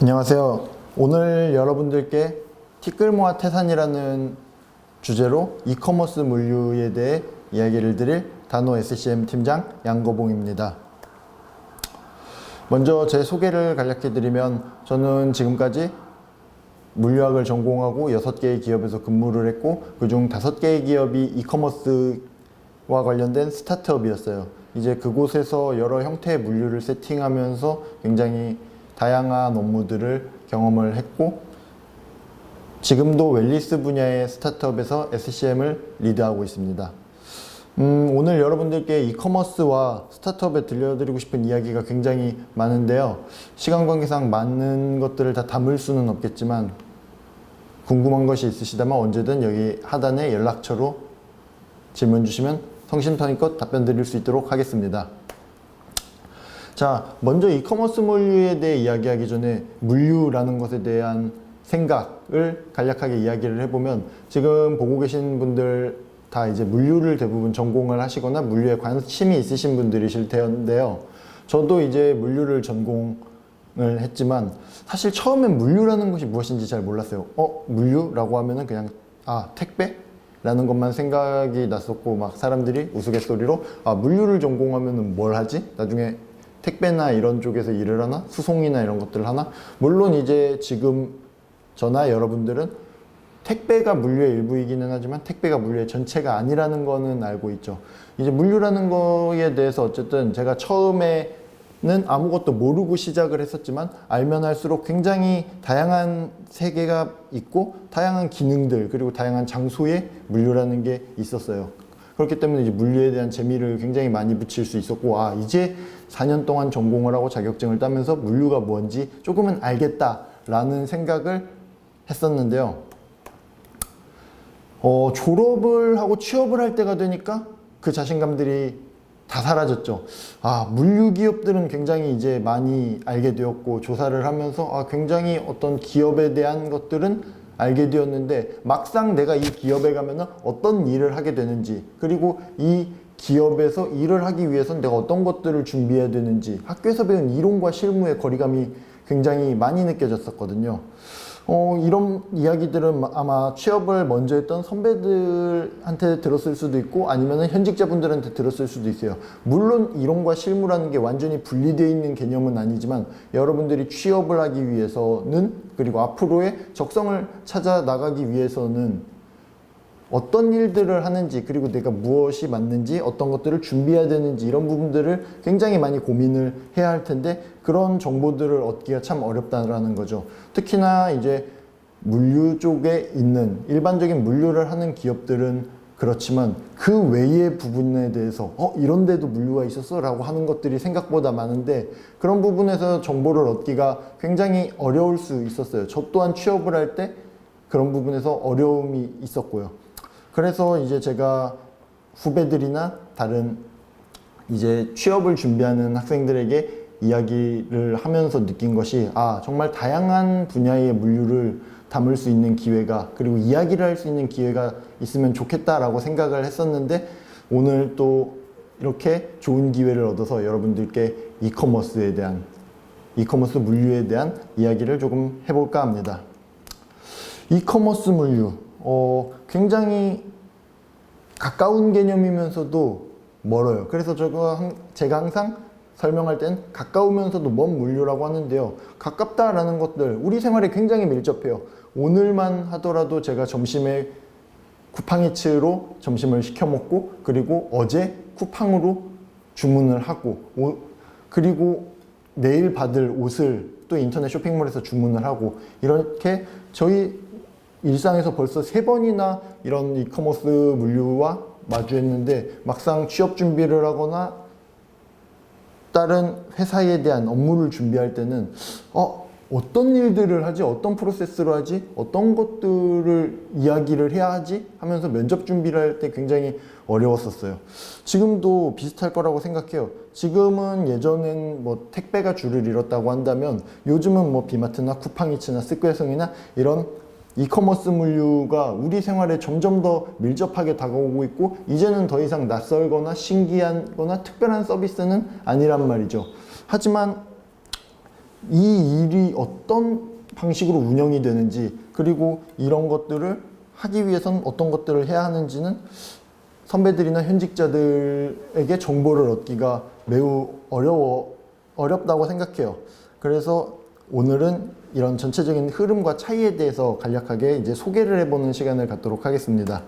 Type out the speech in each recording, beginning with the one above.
안녕하세요. 오늘 여러분들께 티끌모아 태산이라는 주제로 이커머스 물류에 대해 이야기를 드릴 단호 SCM 팀장 양거봉입니다. 먼저 제 소개를 간략히 드리면 저는 지금까지 물류학을 전공하고 6개의 기업에서 근무를 했고 그중 5개의 기업이 이커머스와 관련된 스타트업이었어요. 이제 그곳에서 여러 형태의 물류를 세팅하면서 굉장히 다양한 업무들을 경험을 했고 지금도 웰리스 분야의 스타트업에서 SCM을 리드하고 있습니다. 음, 오늘 여러분들께 이커머스와 스타트업에 들려드리고 싶은 이야기가 굉장히 많은데요. 시간 관계상 많은 것들을 다 담을 수는 없겠지만 궁금한 것이 있으시다면 언제든 여기 하단에 연락처로 질문 주시면 성심성의껏 답변 드릴 수 있도록 하겠습니다. 자, 먼저 이커머스 물류에 대해 이야기하기 전에 물류라는 것에 대한 생각을 간략하게 이야기를 해보면 지금 보고 계신 분들 다 이제 물류를 대부분 전공을 하시거나 물류에 관심이 있으신 분들이실 텐데요. 저도 이제 물류를 전공을 했지만 사실 처음엔 물류라는 것이 무엇인지 잘 몰랐어요. 어, 물류라고 하면은 그냥 아, 택배? 라는 것만 생각이 났었고 막 사람들이 우스갯소리로 아, 물류를 전공하면은 뭘 하지? 나중에 택배나 이런 쪽에서 일을 하나? 수송이나 이런 것들을 하나? 물론 이제 지금 저나 여러분들은 택배가 물류의 일부이기는 하지만 택배가 물류의 전체가 아니라는 거는 알고 있죠. 이제 물류라는 거에 대해서 어쨌든 제가 처음에는 아무것도 모르고 시작을 했었지만 알면 할수록 굉장히 다양한 세계가 있고 다양한 기능들 그리고 다양한 장소에 물류라는 게 있었어요. 그렇기 때문에 이제 물류에 대한 재미를 굉장히 많이 붙일 수 있었고 아 이제 4년 동안 전공을 하고 자격증을 따면서 물류가 뭔지 조금은 알겠다라는 생각을 했었는데요. 어, 졸업을 하고 취업을 할 때가 되니까 그 자신감들이 다 사라졌죠. 아, 물류 기업들은 굉장히 이제 많이 알게 되었고 조사를 하면서 아, 굉장히 어떤 기업에 대한 것들은 알게 되었는데 막상 내가 이 기업에 가면은 어떤 일을 하게 되는지 그리고 이 기업에서 일을 하기 위해서는 내가 어떤 것들을 준비해야 되는지 학교에서 배운 이론과 실무의 거리감이 굉장히 많이 느껴졌었거든요. 어, 이런 이야기들은 아마 취업을 먼저 했던 선배들한테 들었을 수도 있고 아니면 현직자분들한테 들었을 수도 있어요. 물론 이론과 실무라는 게 완전히 분리되어 있는 개념은 아니지만 여러분들이 취업을 하기 위해서는 그리고 앞으로의 적성을 찾아 나가기 위해서는 어떤 일들을 하는지 그리고 내가 무엇이 맞는지 어떤 것들을 준비해야 되는지 이런 부분들을 굉장히 많이 고민을 해야 할 텐데 그런 정보들을 얻기가 참 어렵다라는 거죠. 특히나 이제 물류 쪽에 있는 일반적인 물류를 하는 기업들은 그렇지만 그 외의 부분에 대해서 어 이런 데도 물류가 있었어 라고 하는 것들이 생각보다 많은데 그런 부분에서 정보를 얻기가 굉장히 어려울 수 있었어요. 저 또한 취업을 할 때 그런 부분에서 어려움이 있었고요. 그래서 이제 제가 후배들이나 다른 이제 취업을 준비하는 학생들에게 이야기를 하면서 느낀 것이 아 정말 다양한 분야의 물류를 담을 수 있는 기회가 그리고 이야기를 할 수 있는 기회가 있으면 좋겠다라고 생각을 했었는데 오늘 또 이렇게 좋은 기회를 얻어서 여러분들께 이커머스에 대한 이커머스 물류에 대한 이야기를 조금 해볼까 합니다. 이커머스 물류 어, 굉장히 가까운 개념이면서도 멀어요. 그래서 저거 제가 항상 설명할 땐 가까우면서도 먼 물류라고 하는데요. 가깝다라는 것들 우리 생활에 굉장히 밀접해요. 오늘만 하더라도 제가 점심에 쿠팡이츠로 점심을 시켜 먹고 그리고 어제 쿠팡으로 주문을 하고 오, 그리고 내일 받을 옷을 또 인터넷 쇼핑몰에서 주문을 하고 이렇게 저희 일상에서 벌써 세 번이나 이런 이커머스 물류와 마주했는데 막상 취업 준비를 하거나 다른 회사에 대한 업무를 준비할 때는 어 어떤 일들을 하지? 어떤 프로세스로 하지? 어떤 것들을 이야기를 해야 하지? 하면서 면접 준비를 할 때 굉장히 어려웠었어요. 지금도 비슷할 거라고 생각해요. 지금은 예전엔 뭐 택배가 줄을 잃었다고 한다면 요즘은 뭐 비마트나 쿠팡이츠나 스퀘어성이나 이런 이커머스 물류가 우리 생활에 점점 더 밀접하게 다가오고 있고 이제는 더 이상 낯설거나 신기하거나 특별한 서비스는 아니란 말이죠. 하지만 이 일이 어떤 방식으로 운영이 되는지 그리고 이런 것들을 하기 위해선 어떤 것들을 해야 하는지는 선배들이나 현직자들에게 정보를 얻기가 매우 어려워 어렵다고 생각해요. 그래서 오늘은 이런 전체적인 흐름과 차이에 대해서 간략하게 이제 소개를 해보는 시간을 갖도록 하겠습니다.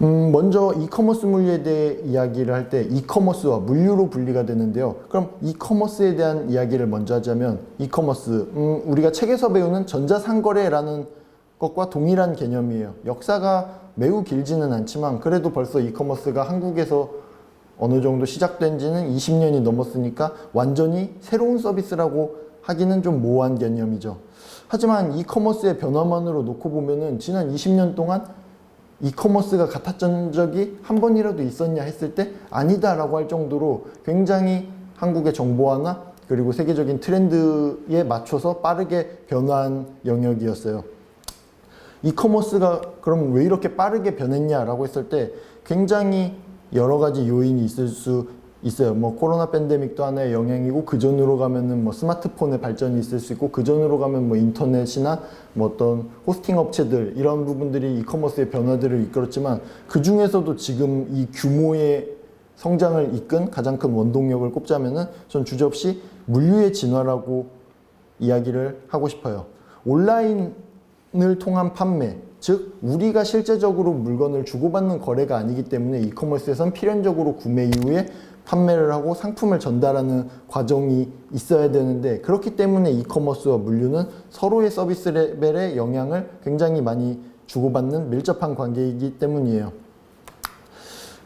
음, 먼저 이커머스 물류에 대해 이야기를 할 때 이커머스와 물류로 분리가 되는데요. 그럼 이커머스에 대한 이야기를 먼저 하자면 이커머스, 음, 우리가 책에서 배우는 전자상거래라는 것과 동일한 개념이에요. 역사가 매우 길지는 않지만 그래도 벌써 이커머스가 한국에서 어느 정도 시작된 지는 20년이 넘었으니까 완전히 새로운 서비스라고 하기는 좀 모호한 개념이죠. 하지만 이커머스의 변화만으로 놓고 보면은 지난 20년 동안 이커머스가 같았던 적이 한 번이라도 있었냐 했을 때 아니다라고 할 정도로 굉장히 한국의 정보화나 그리고 세계적인 트렌드에 맞춰서 빠르게 변화한 영역이었어요. 이커머스가 그럼 왜 이렇게 빠르게 변했냐라고 했을 때 굉장히 여러 가지 요인이 있을 수 있어요. 뭐 코로나 팬데믹도 하나의 영향이고 그 전으로 가면은 뭐 스마트폰의 발전이 있을 수 있고 그 전으로 가면 뭐 인터넷이나 뭐 어떤 호스팅 업체들 이런 부분들이 이커머스의 변화들을 이끌었지만 그 중에서도 지금 이 규모의 성장을 이끈 가장 큰 원동력을 꼽자면은 전 주저없이 물류의 진화라고 이야기를 하고 싶어요. 온라인을 통한 판매, 즉 우리가 실제적으로 물건을 주고받는 거래가 아니기 때문에 이커머스에선 필연적으로 구매 이후에 판매를 하고 상품을 전달하는 과정이 있어야 되는데 그렇기 때문에 이커머스와 물류는 서로의 서비스 레벨에 영향을 굉장히 많이 주고받는 밀접한 관계이기 때문이에요.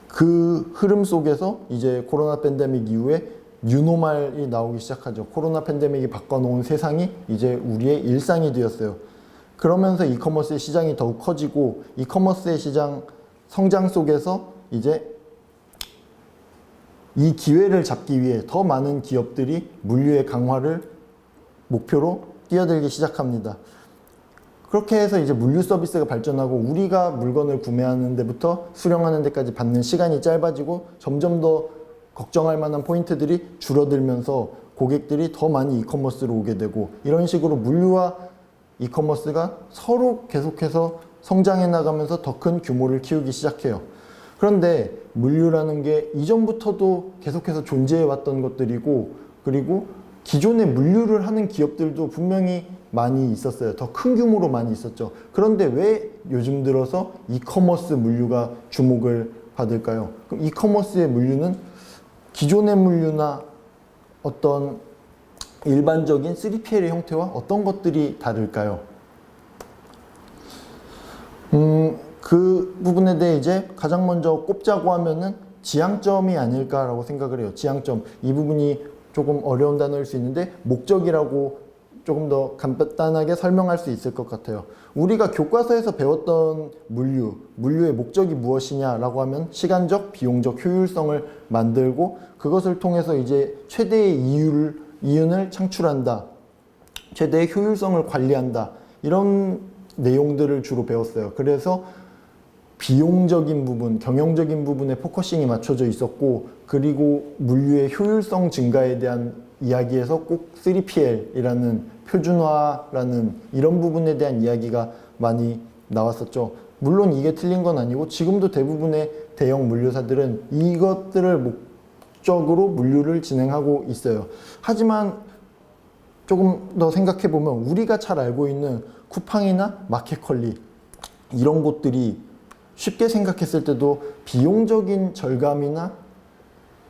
그 흐름 속에서 이제 코로나 팬데믹 이후에 뉴노말이 나오기 시작하죠. 코로나 팬데믹이 바꿔놓은 세상이 이제 우리의 일상이 되었어요. 그러면서 이커머스의 시장이 더욱 커지고 이커머스의 시장 성장 속에서 이제 이 기회를 잡기 위해 더 많은 기업들이 물류의 강화를 목표로 뛰어들기 시작합니다. 그렇게 해서 이제 물류 서비스가 발전하고 우리가 물건을 구매하는 데부터 수령하는 데까지 받는 시간이 짧아지고 점점 더 걱정할 만한 포인트들이 줄어들면서 고객들이 더 많이 이커머스로 오게 되고 이런 식으로 물류와 이커머스가 서로 계속해서 성장해 나가면서 더 큰 규모를 키우기 시작해요. 그런데 물류라는 게 이전부터도 계속해서 존재해 왔던 것들이고 그리고 기존에 물류를 하는 기업들도 분명히 많이 있었어요. 더 큰 규모로 많이 있었죠. 그런데 왜 요즘 들어서 이커머스 물류가 주목을 받을까요? 그럼 이커머스의 물류는 기존의 물류나 어떤 일반적인 3PL의 형태와 어떤 것들이 다를까요? 음, 그 부분에 대해 이제 가장 먼저 꼽자고 하면은 지향점이 아닐까라고 생각을 해요. 지향점. 이 부분이 조금 어려운 단어일 수 있는데 목적이라고 조금 더 간단하게 설명할 수 있을 것 같아요. 우리가 교과서에서 배웠던 물류, 물류의 목적이 무엇이냐라고 하면 시간적, 비용적 효율성을 만들고 그것을 통해서 이제 최대의 이율, 이윤을 창출한다. 최대의 효율성을 관리한다. 이런 내용들을 주로 배웠어요. 그래서 비용적인 부분, 경영적인 부분에 포커싱이 맞춰져 있었고, 그리고 물류의 효율성 증가에 대한 이야기에서 꼭 3PL이라는 표준화라는 이런 부분에 대한 이야기가 많이 나왔었죠. 물론 이게 틀린 건 아니고 지금도 대부분의 대형 물류사들은 이것들을 목적으로 물류를 진행하고 있어요. 하지만 조금 더 생각해 보면 우리가 잘 알고 있는 쿠팡이나 마켓컬리 이런 곳들이 쉽게 생각했을 때도 비용적인 절감이나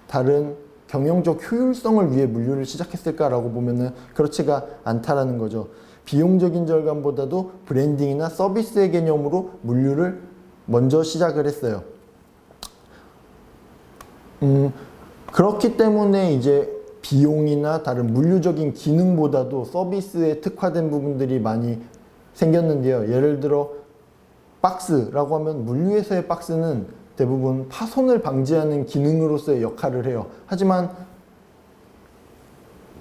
다른 경영적 효율성을 위해 물류를 시작했을까라고 보면은 그렇지가 않다라는 거죠. 비용적인 절감보다도 브랜딩이나 서비스의 개념으로 물류를 먼저 시작을 했어요. 음, 그렇기 때문에 이제 비용이나 다른 물류적인 기능보다도 서비스에 특화된 부분들이 많이 생겼는데요. 예를 들어 박스라고 하면 물류에서의 박스는 대부분 파손을 방지하는 기능으로서의 역할을 해요. 하지만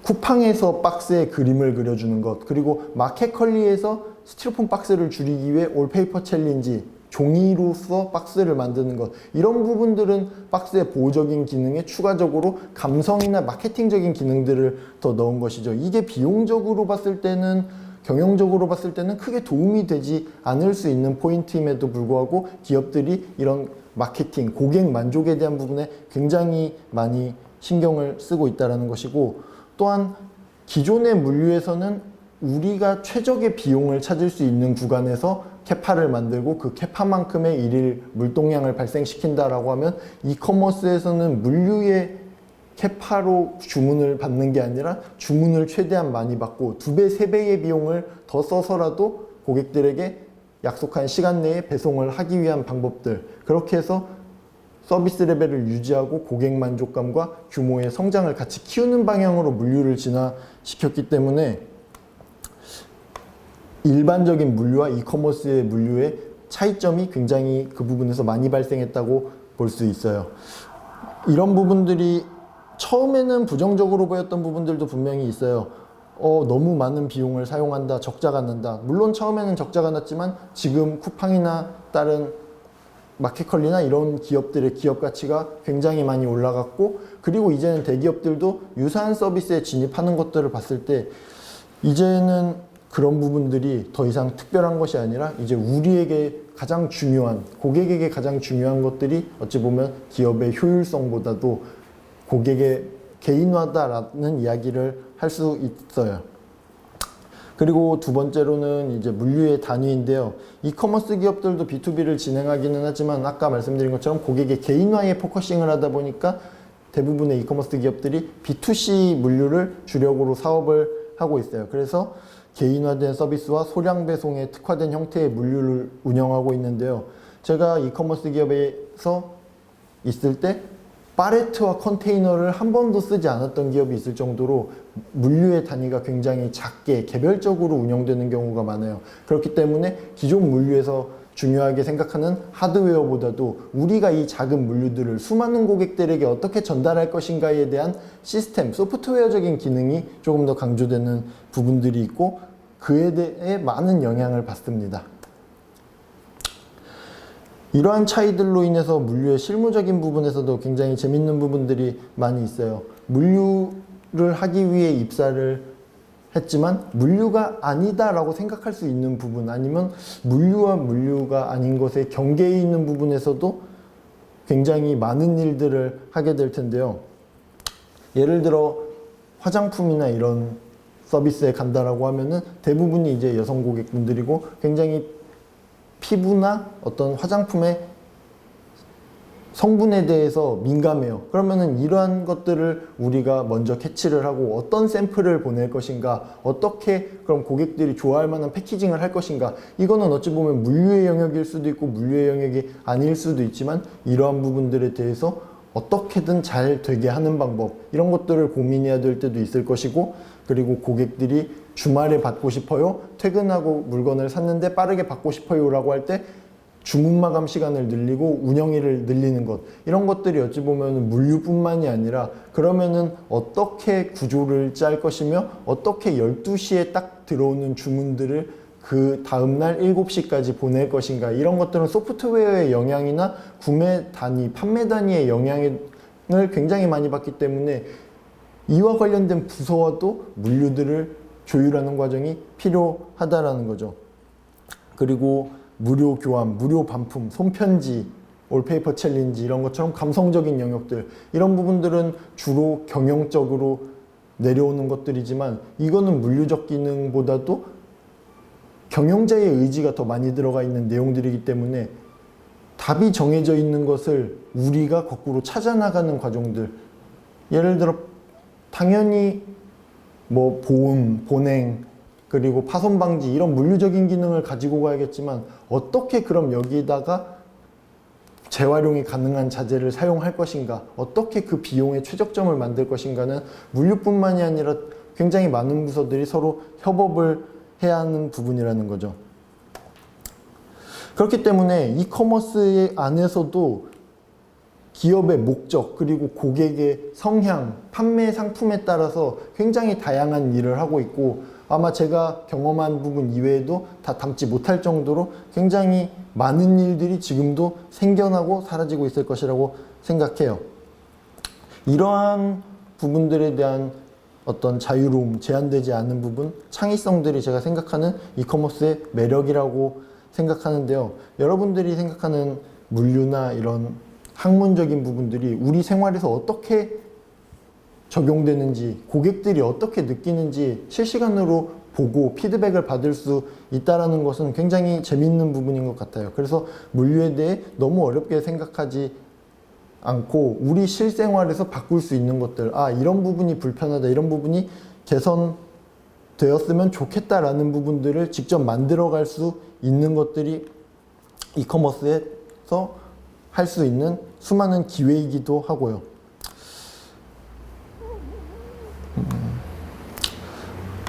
쿠팡에서 박스에 그림을 그려주는 것, 그리고 마켓컬리에서 스티로폼 박스를 줄이기 위해 올페이퍼 챌린지 종이로서 박스를 만드는 것 이런 부분들은 박스의 보호적인 기능에 추가적으로 감성이나 마케팅적인 기능들을 더 넣은 것이죠. 이게 비용적으로 봤을 때는 경영적으로 봤을 때는 크게 도움이 되지 않을 수 있는 포인트임에도 불구하고 기업들이 이런 마케팅, 고객 만족에 대한 부분에 굉장히 많이 신경을 쓰고 있다는 것이고 또한 기존의 물류에서는 우리가 최적의 비용을 찾을 수 있는 구간에서 캐파를 만들고 그 캐파만큼의 일일 물동량을 발생시킨다라고 하면 이커머스에서는 물류의 캐파로 주문을 받는 게 아니라 주문을 최대한 많이 받고 두 배, 세 배의 비용을 더 써서라도 고객들에게 약속한 시간 내에 배송을 하기 위한 방법들 그렇게 해서 서비스 레벨을 유지하고 고객 만족감과 규모의 성장을 같이 키우는 방향으로 물류를 진화시켰기 때문에 일반적인 물류와 이커머스의 물류의 차이점이 굉장히 그 부분에서 많이 발생했다고 볼 수 있어요. 이런 부분들이 처음에는 부정적으로 보였던 부분들도 분명히 있어요. 어, 너무 많은 비용을 사용한다, 적자가 난다. 물론 처음에는 적자가 났지만 지금 쿠팡이나 다른 마켓컬리나 이런 기업들의 기업 가치가 굉장히 많이 올라갔고 그리고 이제는 대기업들도 유사한 서비스에 진입하는 것들을 봤을 때 이제는 그런 부분들이 더 이상 특별한 것이 아니라 이제 우리에게 가장 중요한 고객에게 가장 중요한 것들이 어찌 보면 기업의 효율성보다도 고객의 개인화다라는 이야기를 할 수 있어요. 그리고 두 번째로는 이제 물류의 단위인데요. 이커머스 기업들도 B2B를 진행하기는 하지만 아까 말씀드린 것처럼 고객의 개인화에 포커싱을 하다 보니까 대부분의 이커머스 기업들이 B2C 물류를 주력으로 사업을 하고 있어요. 그래서 개인화된 서비스와 소량 배송에 특화된 형태의 물류를 운영하고 있는데요. 제가 이커머스 기업에서 있을 때 파레트와 컨테이너를 한 번도 쓰지 않았던 기업이 있을 정도로 물류의 단위가 굉장히 작게 개별적으로 운영되는 경우가 많아요. 그렇기 때문에 기존 물류에서 중요하게 생각하는 하드웨어보다도 우리가 이 작은 물류들을 수많은 고객들에게 어떻게 전달할 것인가에 대한 시스템, 소프트웨어적인 기능이 조금 더 강조되는 부분들이 있고 그에 대해 많은 영향을 받습니다. 이러한 차이들로 인해서 물류의 실무적인 부분에서도 굉장히 재밌는 부분들이 많이 있어요. 물류를 하기 위해 입사를 했지만 물류가 아니다라고 생각할 수 있는 부분 아니면 물류와 물류가 아닌 것의 경계에 있는 부분에서도 굉장히 많은 일들을 하게 될 텐데요. 예를 들어 화장품이나 이런 서비스에 간다라고 하면은 대부분이 이제 여성 고객분들이고 굉장히 피부나 어떤 화장품의 성분에 대해서 민감해요. 그러면은 이러한 것들을 우리가 먼저 캐치를 하고 어떤 샘플을 보낼 것인가, 어떻게 그럼 고객들이 좋아할 만한 패키징을 할 것인가, 이거는 어찌 보면 물류의 영역일 수도 있고 물류의 영역이 아닐 수도 있지만 이러한 부분들에 대해서 어떻게든 잘 되게 하는 방법, 이런 것들을 고민해야 될 때도 있을 것이고, 그리고 고객들이 주말에 받고 싶어요. 퇴근하고 물건을 샀는데 빠르게 받고 싶어요라고 할 때 주문 마감 시간을 늘리고 운영일을 늘리는 것. 이런 것들이 어찌 보면 물류뿐만이 아니라 그러면은 어떻게 구조를 짤 것이며 어떻게 12시에 딱 들어오는 주문들을 그 다음날 7시까지 보낼 것인가? 이런 것들은 소프트웨어의 영향이나 구매 단위, 판매 단위의 영향을 굉장히 많이 받기 때문에 이와 관련된 부서와도 물류들을 조율하는 과정이 필요하다라는 거죠. 그리고 무료 교환, 무료 반품, 손편지, 올페이퍼 챌린지 이런 것처럼 감성적인 영역들 이런 부분들은 주로 경영적으로 내려오는 것들이지만 이거는 물류적 기능보다도 경영자의 의지가 더 많이 들어가 있는 내용들이기 때문에 답이 정해져 있는 것을 우리가 거꾸로 찾아나가는 과정들 예를 들어 당연히 뭐 보온, 보냉, 그리고 파손 방지 이런 물류적인 기능을 가지고 가야겠지만 어떻게 그럼 여기다가 재활용이 가능한 자재를 사용할 것인가, 어떻게 그 비용의 최적점을 만들 것인가는 물류뿐만이 아니라 굉장히 많은 부서들이 서로 협업을 해야 하는 부분이라는 거죠. 그렇기 때문에 이커머스 안에서도 기업의 목적 그리고 고객의 성향, 판매 상품에 따라서 굉장히 다양한 일을 하고 있고 아마 제가 경험한 부분 이외에도 다 담지 못할 정도로 굉장히 많은 일들이 지금도 생겨나고 사라지고 있을 것이라고 생각해요. 이러한 부분들에 대한 어떤 자유로움, 제한되지 않은 부분, 창의성들이 제가 생각하는 이커머스의 매력이라고 생각하는데요. 여러분들이 생각하는 물류나 이런 학문적인 부분들이 우리 생활에서 어떻게 적용되는지, 고객들이 어떻게 느끼는지 실시간으로 보고 피드백을 받을 수 있다라는 것은 굉장히 재밌는 부분인 것 같아요. 그래서 물류에 대해 너무 어렵게 생각하지 않고 우리 실생활에서 바꿀 수 있는 것들, 아, 이런 부분이 불편하다, 이런 부분이 개선되었으면 좋겠다라는 부분들을 직접 만들어 갈 수 있는 것들이 이커머스에서 할 수 있는 수많은 기회이기도 하고요.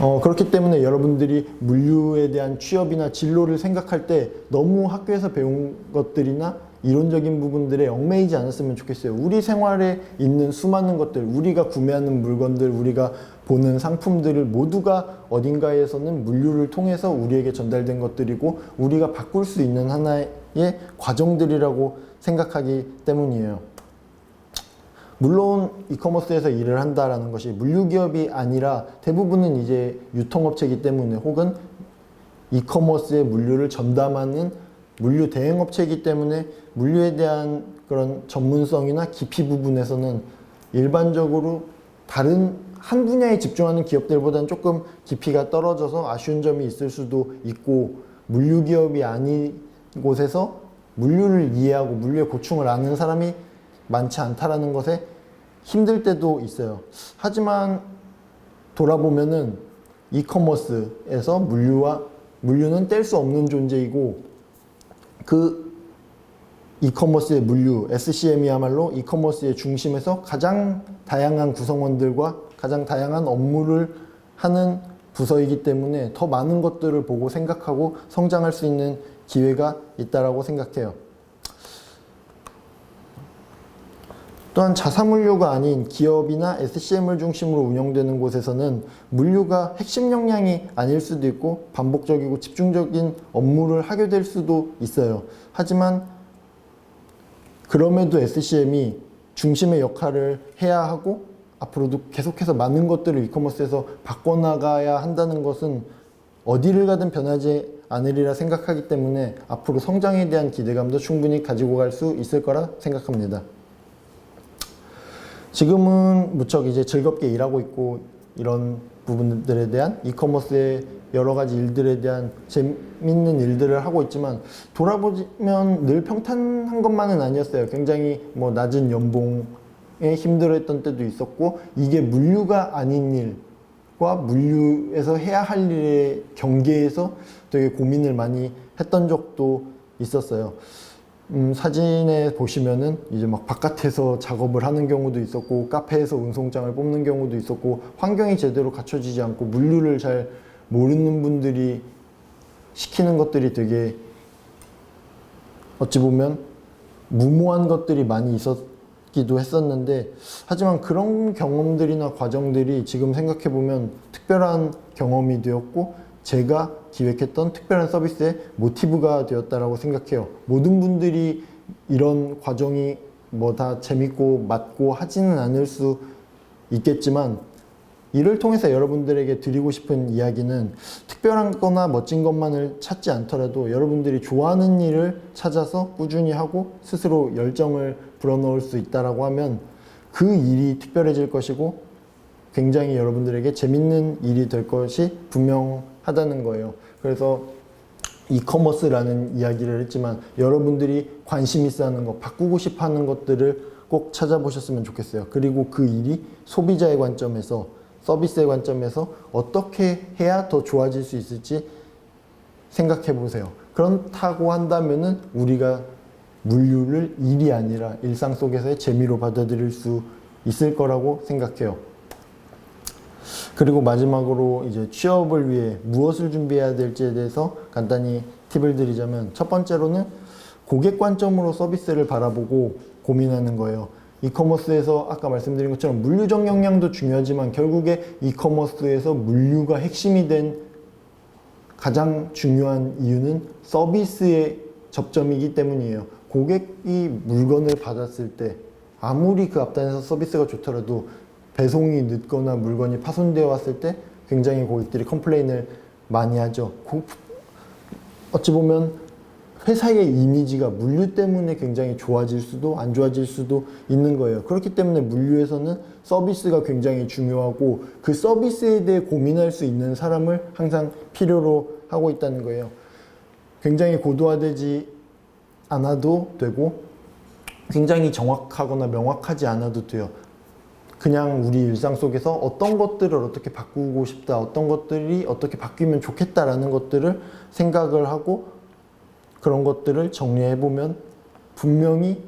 어, 그렇기 때문에 여러분들이 물류에 대한 취업이나 진로를 생각할 때 너무 학교에서 배운 것들이나 이론적인 부분들에 얽매이지 않았으면 좋겠어요. 우리 생활에 있는 수많은 것들, 우리가 구매하는 물건들, 우리가 보는 상품들을 모두가 어딘가에서는 물류를 통해서 우리에게 전달된 것들이고 우리가 바꿀 수 있는 하나의 과정들이라고 생각하기 때문이에요. 물론 이커머스에서 일을 한다라는 것이 물류 기업이 아니라 대부분은 이제 유통업체이기 때문에 혹은 이커머스의 물류를 전담하는 물류 대행업체이기 때문에 물류에 대한 그런 전문성이나 깊이 부분에서는 일반적으로 다른 한 분야에 집중하는 기업들보다는 조금 깊이가 떨어져서 아쉬운 점이 있을 수도 있고 물류 기업이 아닌 곳에서 물류를 이해하고 물류의 고충을 아는 사람이 많지 않다라는 것에 힘들 때도 있어요. 하지만 돌아보면은 이커머스에서 물류와 물류는 뗄 수 없는 존재이고 그 이커머스의 물류 SCM이야말로 이커머스의 중심에서 가장 다양한 구성원들과 가장 다양한 업무를 하는 부서이기 때문에 더 많은 것들을 보고 생각하고 성장할 수 있는 기회가 있다라고 생각해요. 또한 자사물류가 아닌 기업이나 SCM을 중심으로 운영되는 곳에서는 물류가 핵심 역량이 아닐 수도 있고 반복적이고 집중적인 업무를 하게 될 수도 있어요. 하지만 그럼에도 SCM이 중심의 역할을 해야 하고 앞으로도 계속해서 많은 것들을 이커머스에서 바꿔나가야 한다는 것은 어디를 가든 변하지 않으리라 생각하기 때문에 앞으로 성장에 대한 기대감도 충분히 가지고 갈 수 있을 거라 생각합니다. 지금은 무척 이제 즐겁게 일하고 있고 이런 부분들에 대한 이커머스의 여러 가지 일들에 대한 재밌는 일들을 하고 있지만 돌아보면 늘 평탄한 것만은 아니었어요. 굉장히 뭐 낮은 연봉에 힘들어했던 때도 있었고 이게 물류가 아닌 일과 물류에서 해야 할 일의 경계에서 되게 고민을 많이 했던 적도 있었어요. 음, 사진에 보시면은 이제 막 바깥에서 작업을 하는 경우도 있었고 카페에서 운송장을 뽑는 경우도 있었고 환경이 제대로 갖춰지지 않고 물류를 잘 모르는 분들이 시키는 것들이 되게 어찌 보면 무모한 것들이 많이 있었기도 했었는데 하지만 그런 경험들이나 과정들이 지금 생각해 보면 특별한 경험이 되었고 제가 기획했던 특별한 서비스의 모티브가 되었다라고 생각해요. 모든 분들이 이런 과정이 뭐 다 재밌고 맞고 하지는 않을 수 있겠지만 이를 통해서 여러분들에게 드리고 싶은 이야기는 특별한 거나 멋진 것만을 찾지 않더라도 여러분들이 좋아하는 일을 찾아서 꾸준히 하고 스스로 열정을 불어넣을 수 있다라고 하면 그 일이 특별해질 것이고 굉장히 여러분들에게 재밌는 일이 될 것이 분명하다는 거예요. 그래서 이커머스라는 이야기를 했지만 여러분들이 관심 있어 하는 것, 바꾸고 싶어 하는 것들을 꼭 찾아보셨으면 좋겠어요. 그리고 그 일이 소비자의 관점에서, 서비스의 관점에서 어떻게 해야 더 좋아질 수 있을지 생각해 보세요. 그렇다고 한다면은 우리가 물류를 일이 아니라 일상 속에서의 재미로 받아들일 수 있을 거라고 생각해요. 그리고 마지막으로 이제 취업을 위해 무엇을 준비해야 될지에 대해서 간단히 팁을 드리자면 첫 번째로는 고객 관점으로 서비스를 바라보고 고민하는 거예요. 이커머스에서 아까 말씀드린 것처럼 물류적 역량도 중요하지만 결국에 이커머스에서 물류가 핵심이 된 가장 중요한 이유는 서비스의 접점이기 때문이에요. 고객이 물건을 받았을 때 아무리 그 앞단에서 서비스가 좋더라도 배송이 늦거나 물건이 파손되어 왔을 때 굉장히 고객들이 컴플레인을 많이 하죠. 고- 어찌 보면 회사의 이미지가 물류 때문에 굉장히 좋아질 수도 안 좋아질 수도 있는 거예요. 그렇기 때문에 물류에서는 서비스가 굉장히 중요하고 그 서비스에 대해 고민할 수 있는 사람을 항상 필요로 하고 있다는 거예요. 굉장히 고도화되지 않아도 되고 굉장히 정확하거나 명확하지 않아도 돼요. 그냥 우리 일상 속에서 어떤 것들을 어떻게 바꾸고 싶다, 어떤 것들이 어떻게 바뀌면 좋겠다라는 것들을 생각을 하고 그런 것들을 정리해 보면 분명히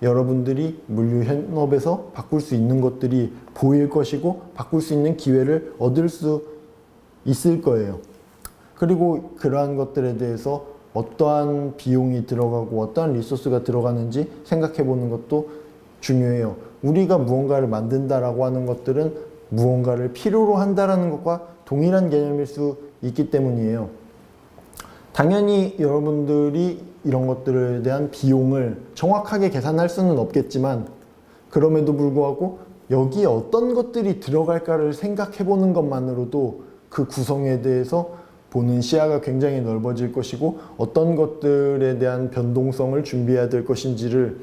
여러분들이 물류 현업에서 바꿀 수 있는 것들이 보일 것이고 바꿀 수 있는 기회를 얻을 수 있을 거예요. 그리고 그러한 것들에 대해서 어떠한 비용이 들어가고 어떠한 리소스가 들어가는지 생각해 보는 것도 중요해요. 우리가 무언가를 만든다라고 하는 것들은 무언가를 필요로 한다라는 것과 동일한 개념일 수 있기 때문이에요. 당연히 여러분들이 이런 것들에 대한 비용을 정확하게 계산할 수는 없겠지만 그럼에도 불구하고 여기에 어떤 것들이 들어갈까를 생각해 보는 것만으로도 그 구성에 대해서 보는 시야가 굉장히 넓어질 것이고 어떤 것들에 대한 변동성을 준비해야 될 것인지를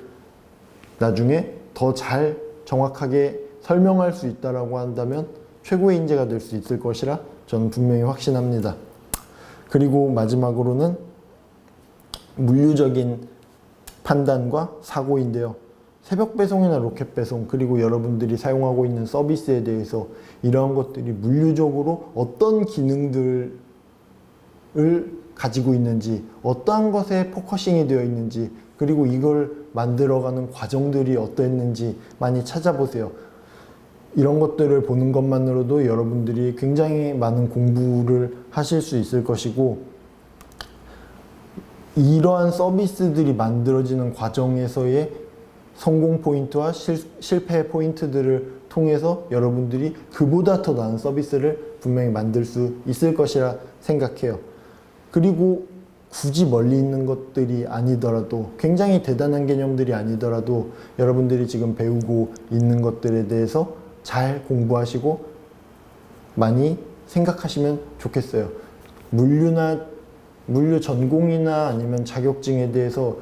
나중에 더 잘 정확하게 설명할 수 있다라고 한다면 최고의 인재가 될 수 있을 것이라 저는 분명히 확신합니다. 그리고 마지막으로는 물류적인 판단과 사고인데요. 새벽 배송이나 로켓 배송 그리고 여러분들이 사용하고 있는 서비스에 대해서 이러한 것들이 물류적으로 어떤 기능들을 가지고 있는지 어떠한 것에 포커싱이 되어 있는지 그리고 이걸 만들어가는 과정들이 어떠했는지 많이 찾아보세요. 이런 것들을 보는 것만으로도 여러분들이 굉장히 많은 공부를 하실 수 있을 것이고 이러한 서비스들이 만들어지는 과정에서의 성공 포인트와 실, 실패 포인트들을 통해서 여러분들이 그보다 더 나은 서비스를 분명히 만들 수 있을 것이라 생각해요. 그리고 굳이 멀리 있는 것들이 아니더라도 굉장히 대단한 개념들이 아니더라도 여러분들이 지금 배우고 있는 것들에 대해서 잘 공부하시고 많이 생각하시면 좋겠어요. 물류나 물류 전공이나 아니면 자격증에 대해서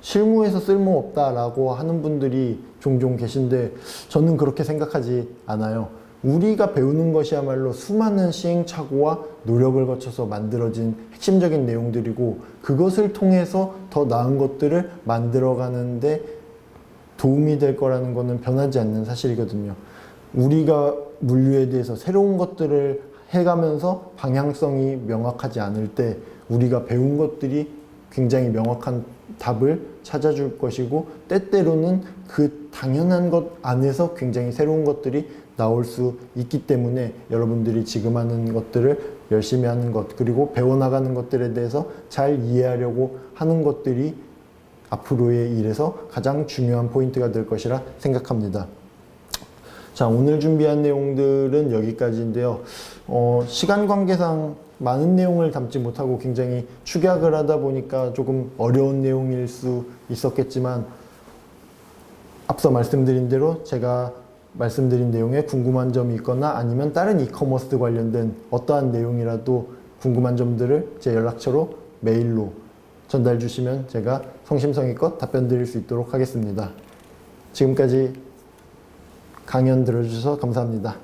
실무에서 쓸모없다라고 하는 분들이 종종 계신데 저는 그렇게 생각하지 않아요. 우리가 배우는 것이야말로 수많은 시행착오와 노력을 거쳐서 만들어진 핵심적인 내용들이고 그것을 통해서 더 나은 것들을 만들어가는데 도움이 될 거라는 것은 변하지 않는 사실이거든요. 우리가 물류에 대해서 새로운 것들을 해가면서 방향성이 명확하지 않을 때 우리가 배운 것들이 굉장히 명확한 답을 찾아줄 것이고 때때로는 그 당연한 것 안에서 굉장히 새로운 것들이 나올 수 있기 때문에 여러분들이 지금 하는 것들을 열심히 하는 것 그리고 배워나가는 것들에 대해서 잘 이해하려고 하는 것들이 앞으로의 일에서 가장 중요한 포인트가 될 것이라 생각합니다. 자, 오늘 준비한 내용들은 여기까지인데요. 어, 시간 관계상 많은 내용을 담지 못하고 굉장히 축약을 하다 보니까 조금 어려운 내용일 수 있었겠지만 앞서 말씀드린 대로 제가 말씀드린 내용에 궁금한 점이 있거나 아니면 다른 이커머스 관련된 어떠한 내용이라도 궁금한 점들을 제 연락처로 메일로 전달 주시면 제가 성심성의껏 답변 드릴 수 있도록 하겠습니다. 지금까지 강연 들어주셔서 감사합니다.